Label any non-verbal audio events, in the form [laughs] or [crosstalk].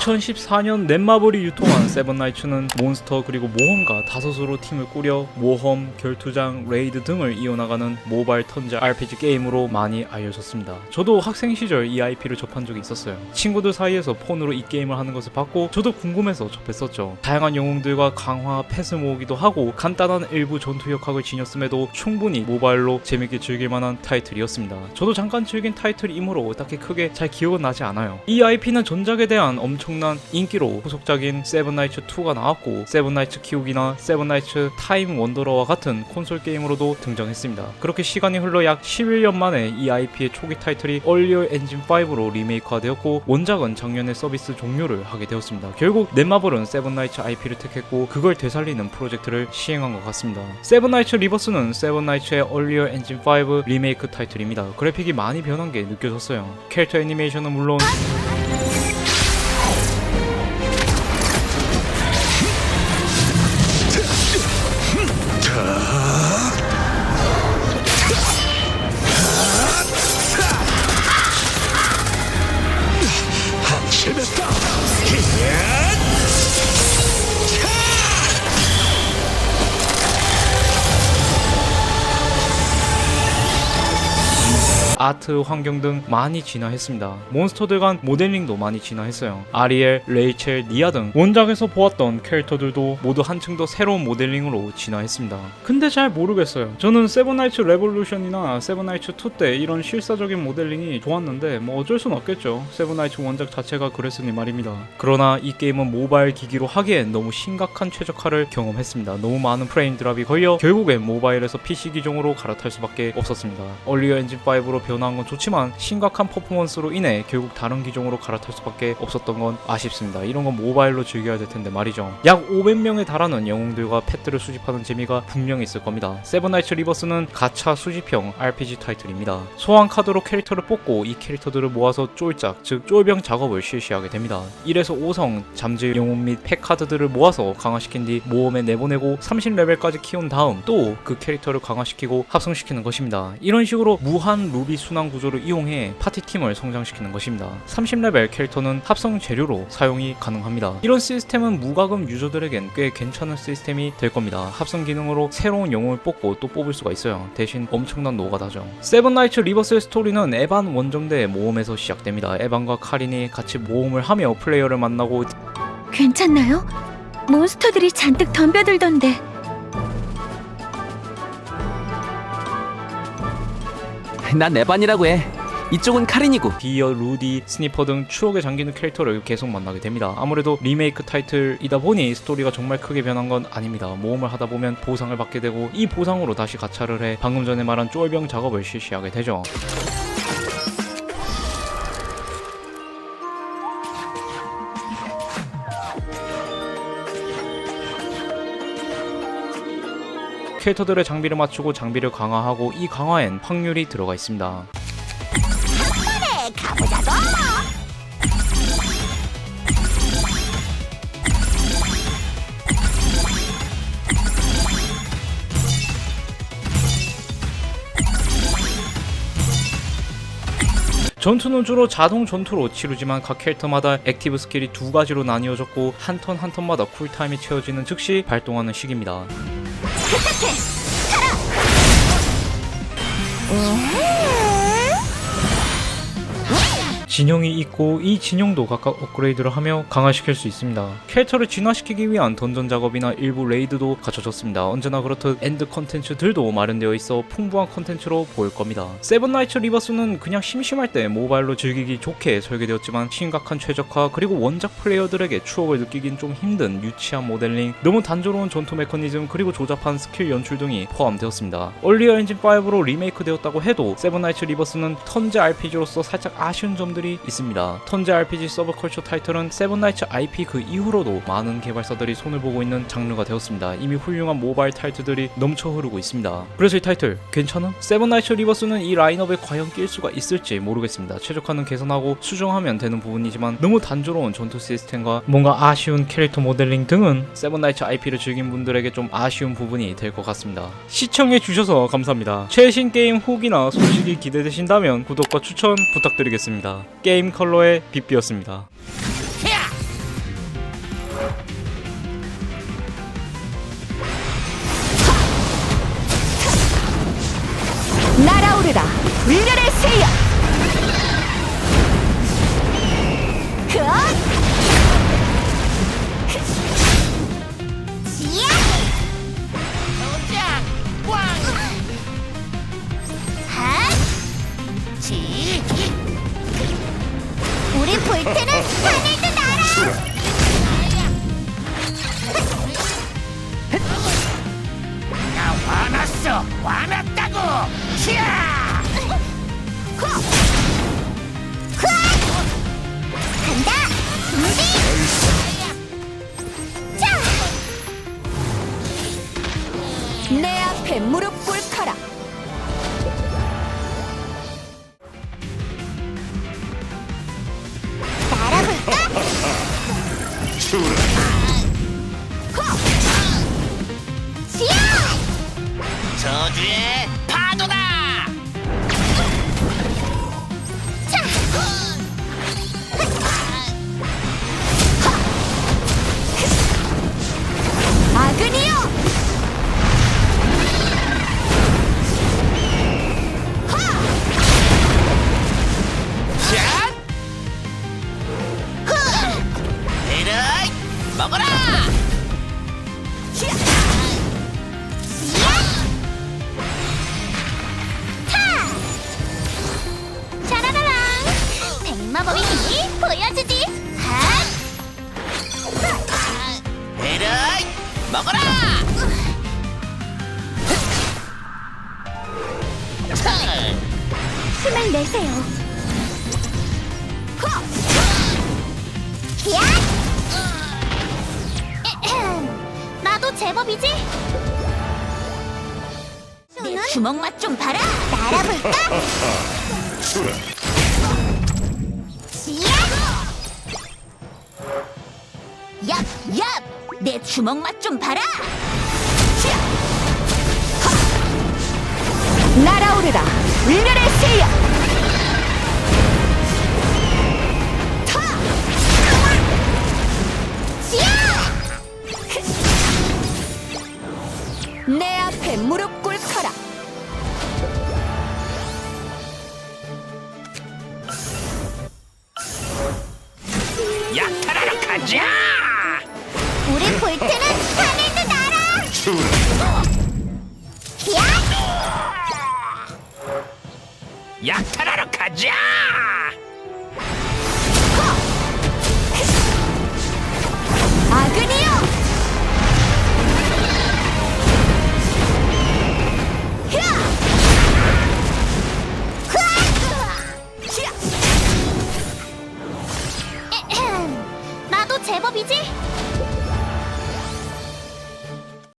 2014년 넷마블이 유통한 세븐나이츠는 몬스터 그리고 모험가 다섯으로 팀을 꾸려 모험, 결투장, 레이드 등을 이어나가는 모바일 턴제 RPG 게임으로 많이 알려졌습니다. 저도 학생 시절 이 IP를 접한 적이 있었어요. 친구들 사이에서 폰으로 이 게임을 하는 것을 봤고 저도 궁금해서 접했었죠. 다양한 영웅들과 강화, 패스 모으기도 하고 간단한 일부 전투 역학을 지녔음에도 충분히 모바일로 재밌게 즐길 만한 타이틀이었습니다. 저도 잠깐 즐긴 타이틀이므로 딱히 크게 잘 기억은 나지 않아요. 이 IP는 전작에 대한 엄청 난 인기로 후속작인 세븐나이츠 2가 나왔고 세븐나이츠 키우기나 세븐나이츠 타임 원더러와 같은 콘솔 게임으로도 등장했습니다. 그렇게 시간이 흘러 약 11년 만에 이 IP의 초기 타이틀이 얼리어 엔진 5로 리메이크화되었고 원작은 작년에 서비스 종료를 하게 되었습니다. 결국 넷마블은 세븐나이츠 IP를 택했고 그걸 되살리는 프로젝트를 시행한 것 같습니다. 세븐나이츠 리버스는 세븐나이츠의 얼리어 엔진 5 리메이크 타이틀입니다. 그래픽이 많이 변한 게 느껴졌어요. 캐릭터 애니메이션은 물론 아트, 환경 등 많이 진화했습니다. 몬스터들 간 모델링도 많이 진화했어요. 아리엘, 레이첼, 니아 등 원작에서 보았던 캐릭터들도 모두 한층 더 새로운 모델링으로 진화했습니다. 근데 잘 모르겠어요. 저는 세븐나이츠 레볼루션이나 세븐나이츠 2 때 이런 실사적인 모델링이 좋았는데 뭐 어쩔 순 없겠죠. 세븐나이츠 원작 자체가 그랬으니 말입니다. 그러나 이 게임은 모바일 기기로 하기엔 너무 심각한 최적화를 경험했습니다. 너무 많은 프레임 드랍이 걸려 결국엔 모바일에서 PC 기종으로 갈아탈 수밖에 없었습니다. 얼리어 엔진 5로 변화한 건 좋지만 심각한 퍼포먼스로 인해 결국 다른 기종으로 갈아탈 수밖에 없었던 건 아쉽습니다. 이런 건 모바일로 즐겨야 될 텐데 말이죠. 약 500명에 달하는 영웅들과 펫들을 수집하는 재미가 분명히 있을 겁니다. 세븐나이츠 리버스는 가차 수집형 RPG 타이틀입니다. 소환 카드로 캐릭터를 뽑고 이 캐릭터들을 모아서 쫄작, 즉 쫄병 작업을 실시하게 됩니다. 1에서 5성 잠재 영웅 및 팩 카드들을 모아서 강화시킨 뒤 모험에 내보내고 30레벨까지 키운 다음 또 그 캐릭터를 강화시키고 합성시키는 것입니다. 이런 식으로 무한 루비 순환 구조를 이용해 파티팀을 성장시키는 것입니다. 30레벨 캐릭터는 합성 재료로 사용이 가능합니다. 이런 시스템은 무과금 유저들에겐 꽤 괜찮은 시스템이 될 겁니다. 합성 기능으로 새로운 영웅을 뽑고 또 뽑을 수가 있어요. 대신 엄청난 노가다죠. 세븐나이츠 리버스의 스토리는 에반 원정대의 모험에서 시작됩니다. 에반과 카린이 같이 모험을 하며 플레이어를 만나고 괜찮나요? 몬스터들이 잔뜩 덤벼들던데 난 에반이라고 해. 이쪽은 카린이고. 디어, 루디, 스니퍼 등 추억에 잠기는 캐릭터를 계속 만나게 됩니다. 아무래도 리메이크 타이틀이다 보니 스토리가 정말 크게 변한 건 아닙니다. 모험을 하다 보면 보상을 받게 되고 이 보상으로 다시 가차를 해 방금 전에 말한 쫄병 작업을 실시하게 되죠. 캐릭터들의 장비를 맞추고 장비를 강화하고 이 강화엔 확률이 들어가 있습니다. 전투는 주로 자동 전투로 치르지만 각 캐릭터마다 액티브 스킬이 두 가지로 나뉘어졌고 한 턴 한 턴마다 쿨타임이 채워지는 즉시 발동하는 시기입니다. 부탁해! 가라! 오? 진영이 있고 이 진영도 각각 업그레이드를 하며 강화시킬 수 있습니다. 캐릭터를 진화시키기 위한 던전 작업이나 일부 레이드도 갖춰졌습니다. 언제나 그렇듯 엔드 컨텐츠들도 마련되어 있어 풍부한 컨텐츠로 보일 겁니다. 세븐나이츠 리버스는 그냥 심심할 때 모바일로 즐기기 좋게 설계되었지만 심각한 최적화 그리고 원작 플레이어들에게 추억을 느끼긴 좀 힘든 유치한 모델링, 너무 단조로운 전투 메커니즘 그리고 조잡한 스킬 연출 등이 포함되었습니다. 얼리어 엔진 5로 리메이크 되었다고 해도 세븐나이츠 리버스는 턴제 RPG로서 살짝 아쉬운 점들 이 있습니다. 턴제 RPG 서브컬처 타이틀은 세븐나이츠 IP 그 이후로도 많은 개발사들이 손을 보고 있는 장르가 되었습니다. 이미 훌륭한 모바일 타이틀들이 넘쳐 흐르고 있습니다. 그래서 이 타이틀 괜찮아? 세븐나이츠 리버스는 이 라인업에 과연 낄 수가 있을지 모르겠습니다. 최적화는 개선하고 수정하면 되는 부분이지만 너무 단조로운 전투 시스템과 뭔가 아쉬운 캐릭터 모델링 등은 세븐나이츠 IP를 즐긴 분들에게 좀 아쉬운 부분이 될 것 같습니다. 시청해 주셔서 감사합니다. 최신 게임 후기나 소식이 기대되신다면 구독과 추천 부탁드리겠습니다. 게임 컬러의 빛비였습니다. 날아오르라 불멸의 세여 지! 우리 볼 때는 하늘도 날아! 나 화났어! 화났다고! 자 간다! 준비! 자 내 앞에 무릎 지 먹어라 힘을 내세요 야! 에헴, 나도 제법이지? 내 주먹 맛좀 봐라 날아볼까? [laughs] 야! 얍! 얍! 내 주먹 맛 좀 봐라! 날아오르라 타! 지야! 내 앞에 무릎 꿇 때는 하늘도 날아! 야! 약탈하러 가자